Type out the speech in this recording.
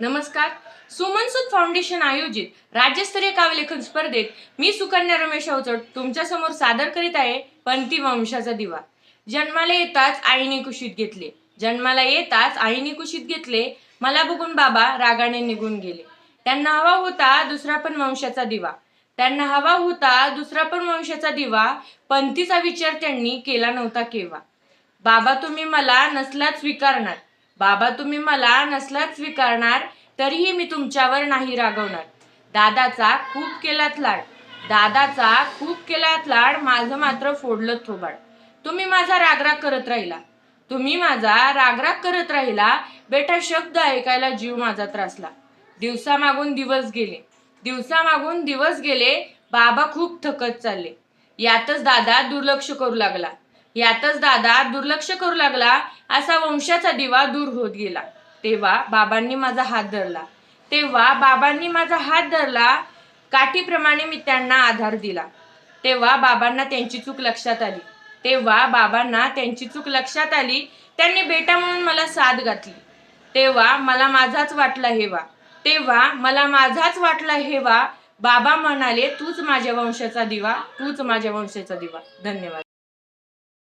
नमस्कार. सुमनसूद फाउंडेशन आयोजित राज्यस्तरीय काव्यलेखन स्पर्धेत मी सुकन्या रमेश अवचट तुमच्यासमोर सादर करीत आहे पंथी वंशाचा दिवा. जन्माला येताच आईने कुशीत घेतले. जन्माला येताच आईने कुशीत घेतले. मला बघून बाबा रागाने निघून गेले. त्यांना हवा होता दुसरा पण वंशाचा दिवा. त्यांना हवा होता दुसरा पण वंशाचा दिवा. पंथीचा विचार त्यांनी केला नव्हता केव्हा. बाबा तुम्ही मला नसलाच स्वीकारणार. बाबा तुम्ही मला नसलाच स्वीकारणार तरीही मी तुमच्यावर नाही रागवणार. दादाचा खूप केलात लाड. दादाचा खूप केलात लाड माझं मात्र फोडलं थोबाड. तुम्ही माझा रागराग करत राहिला. तुम्ही माझा रागराग करत राहिला. बेटा शब्द ऐकायला जीव माझा त्रासला. दिवसामागून दिवस गेले. दिवसामागून दिवस गेले. बाबा खूप थकत चालले. यातच दादा दुर्लक्ष करू लागला. यातच दादा दुर्लक्ष करू लागला. असा वंशाचा दिवा दूर होत गेला. तेव्हा बाबांनी माझा हात धरला. तेव्हा बाबांनी माझा हात धरला. काठीप्रमाणे मी त्यांना आधार दिला. तेव्हा बाबांना त्यांची चूक लक्षात आली. तेव्हा बाबांना त्यांची चूक लक्षात आली. त्यांनी बेटा म्हणून मला साथ घातली. तेव्हा मला माझाच वाटला हेवा. तेव्हा मला माझाच वाटला हेवा. बाबा म्हणाले तूच माझ्या वंशाचा दिवा. तूच माझ्या वंशाचा दिवा. धन्यवाद.